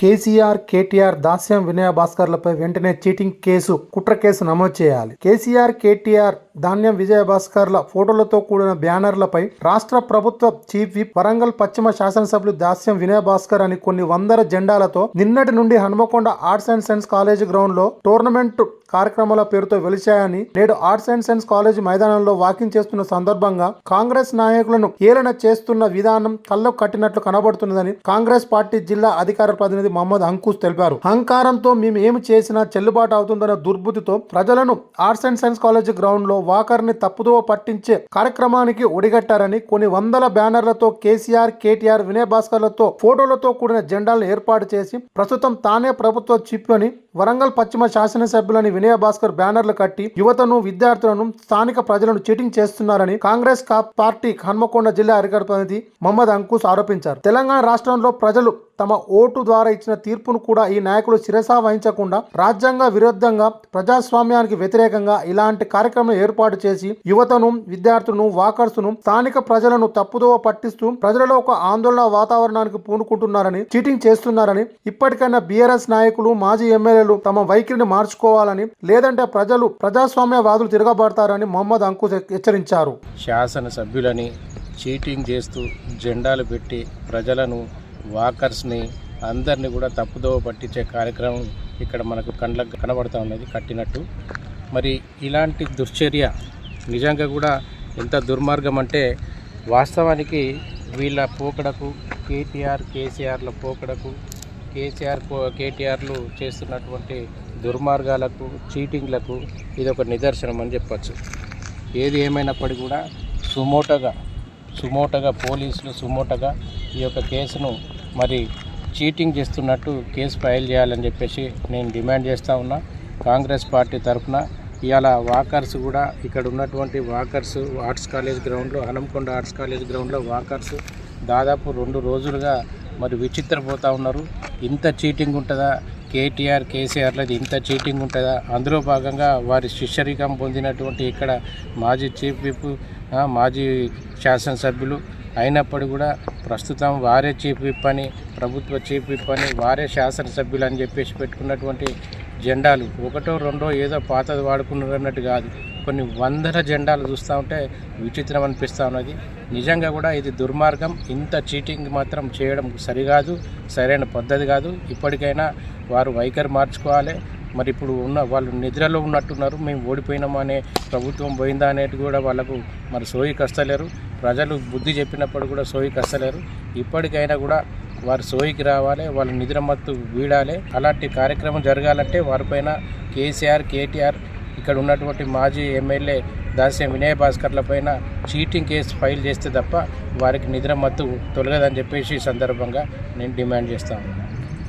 కేసీఆర్ కేటీఆర్ దాస్యం వినయ భాస్కర్లపై వెంటనే cheating case కుట్ర కేసు నమోదు చేయాలి. కేసీఆర్ కేటీఆర్ ధాన్యం విజయ భాస్కర్ల ఫోటోలతో కూడిన బ్యానర్లపై రాష్ట్ర ప్రభుత్వ చీఫ్ విప్ వరంగల్ పశ్చిమ శాసనసభ్యులు దాస్యం వినయ భాస్కర్ అని కొన్ని వందల జెండాలతో నిన్నటి నుండి Hanumakonda arts and science college గ్రౌండ్లో టోర్నమెంట్ కార్యక్రమాల పేరుతో వెలిచాయని నేడు ఆర్ట్స్ అండ్ సైన్స్ కాలేజ్ మైదానంలో వాకింగ్ చేస్తున్న సందర్భంగా కాంగ్రెస్ నాయకులను ఏలన చేస్తున్న విధానం కళ్ళకు కట్టినట్లు కనబడుతున్నదని కాంగ్రెస్ పార్టీ జిల్లా అధికార ప్రతినిధి మహమ్మద్ అంకుష్ తెలిపారు. అహంకారంతో మేము ఏమి చేసినా చెల్లుబాటు అవుతుందన్న దుర్బుద్ధితో ప్రజలను ఆర్ట్స్ అండ్ సైన్స్ కాలేజ్ గ్రౌండ్లో వాకర్ని తప్పుదోవ పట్టించే కార్యక్రమానికి ఒడిగట్టారని కొన్ని వందల బ్యానర్లతో కేసీఆర్ కేటీఆర్ వినయ్ భాస్కర్లతో ఫోటోలతో కూడిన జెండాలను ఏర్పాటు చేసి ప్రస్తుతం తానే ప్రభుత్వ చిప్ అని వరంగల్ పశ్చిమ శాసనసభ్యులని వినయ భాస్కర్ బ్యానర్లు కట్టి యువతను విద్యార్థులను స్థానిక ప్రజలను చీటింగ్ చేస్తున్నారని కాంగ్రెస్ కా- పార్టీ హన్మకొండ జిల్లా అధికార ప్రతినిధి మహమ్మద్ అంకుష్ ఆరోపించారు. తెలంగాణ రాష్ట్రంలో ప్రజలు తమ ఓటు ద్వారా ఇచ్చిన తీర్పును కూడా ఈ నాయకులు శిరసా వహించకుండా రాజ్యాంగ విరుద్ధంగా ప్రజాస్వామ్యానికి వ్యతిరేకంగా ఇలాంటి కార్యక్రమం ఏర్పాటు చేసి యువతను విద్యార్థులను వాకర్స్ను స్థానిక ప్రజలను తప్పుదోవ పట్టిస్తూ ప్రజలలో ఒక ఆందోళన వాతావరణానికి పూనుకుంటున్నారని చీటింగ్ చేస్తున్నారని ఇప్పటికైనా బీఆర్ఎస్ నాయకులు మాజీ ఎమ్మెల్యేలు తమ వైఖరిని మార్చుకోవాలని లేదంటే ప్రజలు ప్రజాస్వామ్యవాదులు తిరగబడతారని మొహమ్మద్ అంకుష్ హెచ్చరించారు. శాసనసభ్యులని చీటింగ్ చేస్తూ జెండాలు పెట్టి ప్రజలను వాకర్స్ని అందరినీ కూడా తప్పుదోవ పట్టించే కార్యక్రమం ఇక్కడ మనకు కండ్లకు కనబడతా ఉన్నది కట్టినట్టు. మరి ఇలాంటి దుశ్చర్య నిజంగా కూడా ఎంత దుర్మార్గం అంటే వాస్తవానికి వీళ్ళ పోకడకు కేటీఆర్ కేసీఆర్ల పోకడకు కేసీఆర్ కో- కేటీఆర్లు చేస్తున్నటువంటి దుర్మార్గాలకు చీటింగ్లకు ఇది ఒక నిదర్శనం అని చెప్పచ్చు. ఏది ఏమైనప్పటికీ కూడా సుమోటగా సుమోటగా పోలీసులు సుమోటగా ఈ యొక్క కేసును మరి చీటింగ్ చేస్తున్నట్టు కేసు ఫైల్ చేయాలని చెప్పేసి నేను డిమాండ్ చేస్తూ ఉన్నా. కాంగ్రెస్ పార్టీ తరఫున ఇవాళ వాకర్స్ కూడా ఇక్కడ ఉన్నటువంటి వాకర్స్ ఆర్ట్స్ కాలేజ్ గ్రౌండ్లో హనంకొండ ఆర్ట్స్ కాలేజ్ గ్రౌండ్లో వాకర్స్ దాదాపు రెండు రోజులుగా మరి విచిత్రపోతూ ఉన్నారు. ఇంత చీటింగ్ ఉంటుందా? కేటీఆర్ కేసీఆర్లది ఇంత చీటింగ్ ఉంటుందా? అందులో భాగంగా వారి శిష్యరికం పొందినటువంటి ఇక్కడ మాజీ చీఫ్ విప్ మాజీ శాసనసభ్యులు అయినప్పటికీ కూడా ప్రస్తుతం వారే చీఫ్ విప్ అని ప్రభుత్వ చీఫ్ విప్ అని వారే శాసనసభ్యులు అని చెప్పేసి పెట్టుకున్నటువంటి జెండాలు. ఒకటో రెండో ఏదో పాతది వాడుకున్నారన్నట్టు కాదు. కొన్ని వందల జెండాలు చూస్తూ ఉంటే విచిత్రం అనిపిస్తూ ఉన్నది. నిజంగా కూడా ఇది దుర్మార్గం. ఇంత చీటింగ్ మాత్రం చేయడం సరికాదు సరైన పద్ధతి కాదు. ఇప్పటికైనా వారు వైఖరి మార్చుకోవాలి. మరి ఇప్పుడు ఉన్న వాళ్ళు నిద్రలో ఉన్నట్టున్నారు మేము ఓడిపోయినామా అనే ప్రభుత్వం పోయిందా అనేది కూడా వాళ్ళకు మరి సోయి కష్టలేరు ప్రజలు బుద్ధి చెప్పినప్పుడు కూడా సోయి కష్టలేరు ఇప్పటికైనా కూడా వారు సోయికి రావాలి వాళ్ళ నిద్ర మత్తు వీడాలి. అలాంటి కార్యక్రమం జరగాలంటే వారిపైన కేసీఆర్ కేటీఆర్ ఇక్కడ ఉన్నటువంటి మాజీ ఎమ్మెల్యే దాస్యం వినయ్ భాస్కర్ల పైన చీటింగ్ కేసు ఫైల్ చేస్తే తప్ప వారికి నిద్ర మత్తు తొలగదని చెప్పేసి సందర్భంగా నేను డిమాండ్ చేస్తాను